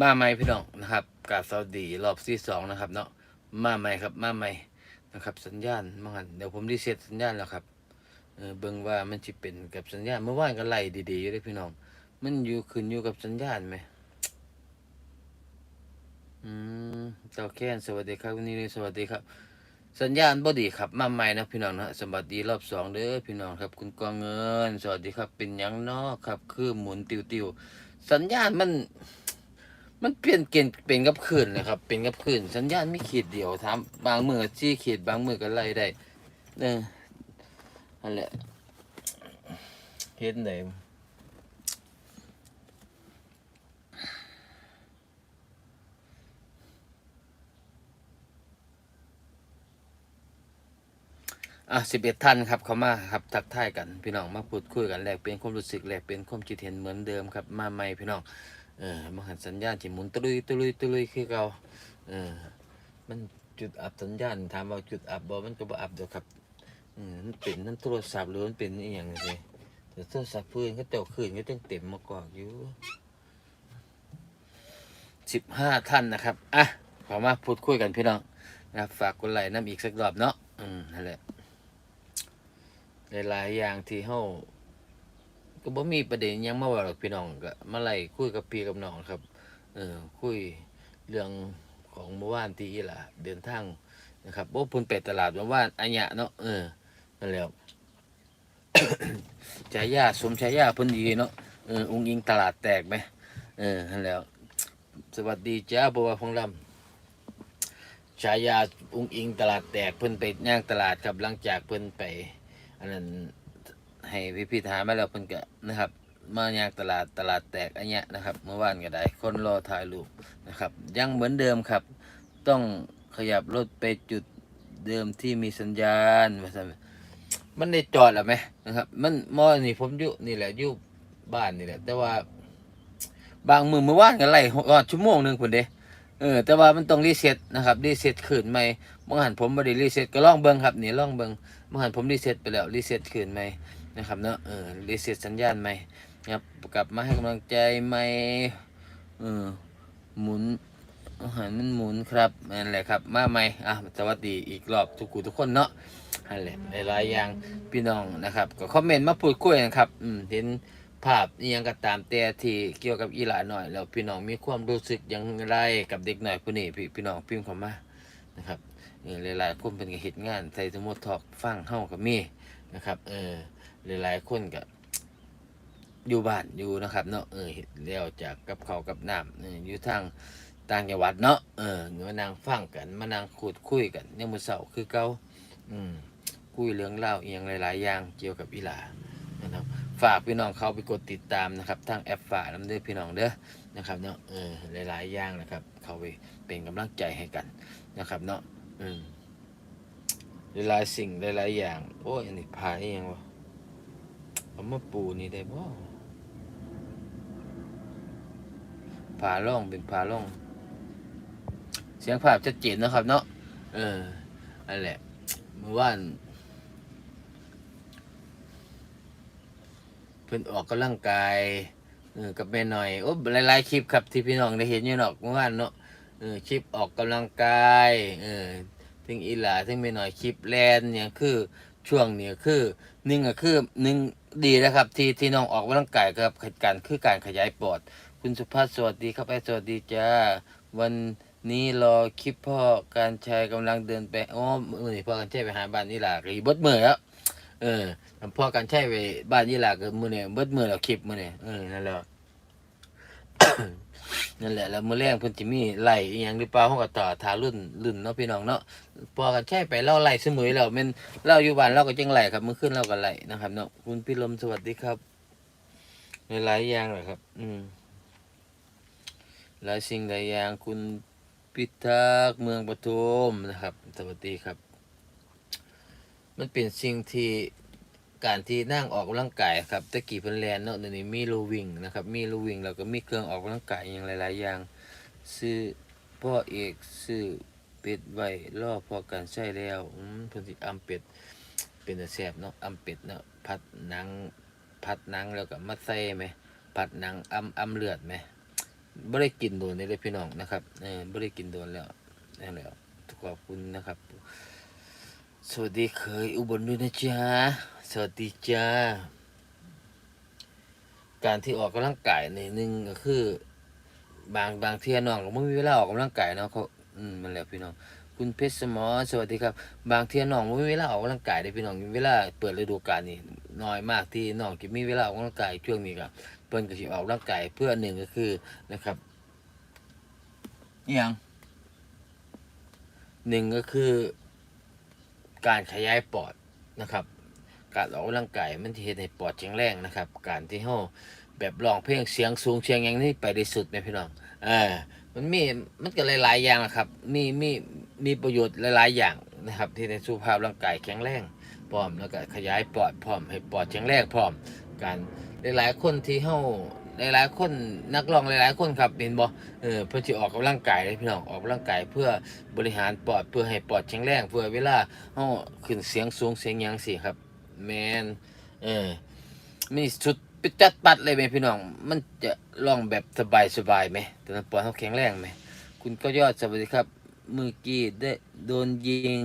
มาใหม่พี่น้องนะครับกาบสวัสดีรอบที่สองนะครับเนาะมาใหม่ครับมาใหม่นะครับ สัญญาณมังันเดี๋ยวผมรีเซ็ตสัญญาณแล้วครับเออเบิ่งว่ามันจะเป็นกับสัญญาณเมื่อวานก็ไล่ดีๆอยู่เลยพี่น้อง มันอยู่ขึ้นอยู่กับสัญญาณไหมอืมเจ้าแค้นสวัสดีครับวันนี้สวัสดีครับ สัญญาณบ่ดีครับ มาใหม่นะพี่น้องนะสวัสดีรอบสองเด้อพี่น้องครับ คุณกองเงิน สวัสดีครับ เป็นยังนาะครับ คือหมุนติวๆสัญญาณมัน มันเปลี่ยนเกณฑ์เป็นกับคืนเลยครับ เป็นกับคืนสัญญาณไม่ขีดเดียวทำบางมือที่ขีดบางมือก็ไล่ได้เออนั่นแหละเห็นไหนอะสิบเอ็ดท่านครับเขามาครับทักทายกันพี่น้องมาพูดคุยกันแลกเปลี่ยนความรู้สึกแลกเปลี่ยนความคิดเห็นเหมือนเดิมครับมาใหม่พี่น้อง เออมาหันสัญญาณที่หมุนตะลุยตะลุยตะลุยคือเก่าเออมันจุดอับสัญญาณถามว่าจุดอับบ่มันก็บ่อับดอกครับอืมมันเป็นนั่นโทรศัพท์หรือมันเป็นอีหยังนี่แต่โทรศัพท์เพื่อนก็เต่าคืนก็ต้องเต็มมากกว่าอยู่สิบห้าท่านนะครับอะขอมาพูดคุยกันพี่น้องนะครับฝากกดไลค์น้ำอีกสักรอบเนาะอืมนั่นแหละหลายๆอย่างที่เฮา ก็บ่มีประเด็นยังมาว่าหรอกพี่น้องก็มาไล่คุยกับพี่กับน้องครับ เออคุยเรื่องของเมื่อวานที่อีหล่ะเดินทางนะครับโอ้พุ่นไปตลาดเมื่อวานอันยะเนาะเออนั่นแหล้วฉายาสมฉายาเพิ่นดีเนาะเออองค์อิงตลาดแตกไหมเออนั่นแหล้วสวัสดีจ้าบัวพงลำฉายาองค์อิงตลาดแตกเพิ่นไปย่างตลาดครับหลังจากเพิ่นไปอันนั้น ให้พี่พี่ถามมาแล้วเพิ่นก็นะครับ มายางตลาดตลาดแตกอันเนี้ยนะครับ เมื่อวานก็ได้คนรอถ่ายรูปนะครับ ยังเหมือนเดิมครับ ต้องขยับรถไปจุดเดิมที่มีสัญญาณว่าซั่นมันได้จอดแล้วไหมนะครับ มันมอนี่ผมอยู่นี่แหละอยู่บ้านนี่แหละ แต่ว่า บางมือเมื่อวานก็ไล่ฮอชั่วโมงหนึ่งพุ่นเด้เออแต่ว่ามันต้องรีเซ็ตนะครับรีเซ็ตคืนใหม่บางหันผมบ่ได้รีเซ็ตก็ลองเบิ่งครับนี่ลองเบิ่งบางหันผมรีเซ็ตไปแล้วรีเซ็ตคืนใหม่ นะครับเนาะเออรีเซ็ตสัญญาณใหม่นะครับกลับมาให้กำลังใจใหม่เออหมุนอาหารมันหมุนครับนั่นแหละครับมาใหม่อะสวัสดีอีกรอบทุกคู่ทุกคนเนาะนั่นแหละหลายๆอย่างพี่น้องนะครับ ก็คอมเมนต์มาพูดคุยนะครับอืมเห็นภาพยังก็ตามแต่ที่เกี่ยวกับอีหลาหน่อย แล้วพี่น้องมีความรู้สึกอย่างไรกับเด็กหน่อยผู้นี้พี่พี่น้องพิมพ์เข้ามานะครับเออหลายๆคนเป็นก็เฮ็ดงานใส่สมุดทอกฟังเฮาก็มีนะครับเออ หลายๆคนก็อยู่บ้านอยู่นะครับ เนาะเออแล้วจากกับเขาวกับน้ำเอออยู่ทางต่างจังหวัดเนาะเออมานั่งฟังกันมานั่งคุยคุยกันยังมือเสาคือเก่าอืมคุยเรื่องเล่าวอหย่างหลาย ๆ อย่างเกี่ยวกับอีหลานะครับฝากพี่น้องเขาไปกดติดตามนะครับทางแอปฝากน้ำเด้อพี่น้องเด้อนะครับเนาะเออหลาย ๆ อย่างนะครับ เขาไปเป็นกำลังใจให้กันนะครับ เนาะอืมหลายๆสิ่งหลาย ๆ อย่าง โอ้ยอันนี้พายยังวะ เอามาปูนี่ได้บ่ผาล่องเป็นผาล่อง เสียงภาพชัดเจนนะครับ เนาะเอออันแหละเมื่อวานเพิ่นออกกำลังกายเออกับแม่หน่อยโอ้หลายๆคลิปครับที่พี่น้องได้เห็นอยู่เนาะเมื่อวานเนาะเออคลิปออกกำลังกายเออถึงอีหลาถึงแม่หน่อยคลิปแลนเนี่ยคือ ช่วงนี้คือหนึ่งก็คือหนึ่งดีนะครับ ที่ที่น้องออกกำลังกายกับการคือการขยายปอด คุณสุภาพสวัสดีครับไอสวัสดีจ้าวันนี้รอคลิปพ่อการชายกำลังเดินไปอ๋อมือนี่พ่อการใช้ไปหาบ้านนี่หลากอีบดมือแล้วเออพ่อการใช้ไปบ้านนี่หลากก็มือเนี่ยบดมือแล้วคลิปมือเนี่ยเออนั่นแหละ นั่นแหละแล้วมื้อแรงเพิ่นสิมีไล่อีหยังหรือเปล่าเฮาก็ต่อทารุ่นรุ่นเนาะพี่น้องเนาะพอกันใช้ไปเล่าไล่เสมอแล้วแม่นเราอยู่บ้านเราก็จังไล่ครับมื้อคืนเราก็ไล่นะครับเนาะคุณพี่ลมสวัสดีครับหลายอย่างเลยครับ อืมหลายสิ่งหลายอย่างคุณพิทักษ์เมืองปทุมนะครับ สวัสดีครับ มันเป็นสิ่งที่ การที่นั่งออกกำลังกายครับตะกี้เพิ่นแลนเนาะเดี๋ยวนี้มีรูวิ่งนะครับมีรูวิ่งแล้วก็มีเครื่องออกกำลังกายอย่างหลายๆอย่าง ซื้อพ่อเอกซื้อเป็ดไว้รอพอการใช้แล้วอืมเพิ่นสิอำเป็ดเป็นแต่แซ่บเนาะอำเป็ดเนาะผัดหนังผัดหนังแล้วก็มาใส่ไหมผัดหนังอำอำเลือดไหมบ่ได้กินโดนนี่เลยพี่น้องนะครับเออบ่ได้กินโดนแล้วนั่นแล้วขอบคุณนะครับ สวัสดีเคยอุบลด้วยนะจ๊ะ สวัสดีจ้า การที่ออกกำลังกายในหนึ่งก็คือ บางบางเที่ยน้องก็ไม่มีเวลาออกกำลังกายเนาะเขาอืมมันแหละพี่น้อง คุณเพชรสมอสวัสดีครับ บางเที่ยน้องไม่มีเวลาออกกำลังกายได้พี่น้องมีเวลาเปิดฤดูกาลนี่น้อยมากที่น้องจะมีเวลาออกกำลังกายช่วงนี้ครับเพิ่นก็สิออกกำลังกายเพื่อหนึ่งก็คือนะครับอย่างหนึ่งก็คือ การขยายปอดนะครับ การออกกำลังกายมันที่เฮ็ดให้ปอดแข็งแรงนะครับ การที่เฮาแบบร้องเพลงเสียงสูงเสียงอย่างนี้ไปได้สุดไหมพี่น้องเออมันมีมันก็หลาย ๆ อย่างนะครับ มีมีมีประโยชน์หลาย ๆ อย่างนะครับ ที่ในสุขภาพร่างกายแข็งแรงพร้อมแล้วก็ขยายปอดพร้อมให้ปอดแข็งแรงพร้อม การหลาย ๆ คนที่เฮา หลายๆคนนักร้องหลายๆคนครับเห็นบ่เออเพื่อที่ออกกำลังกายเลยพี่น้องออกกำลังกายเพื่อบริหารปอดเพื่อให้ปอดแข็งแรงเพื่อเวลาเฮาขึ้นเสียงสูงเสียงยังสิครับ แมนเออมีสุดปิดจัดปัดเลยไหมพี่น้อง มันจะลองแบบสบายสบายไหมแต่ละปอนเขาแข็งแรงไหมคุณก็ยอดสวัสดีครับ มือกี้ได้โดนยิง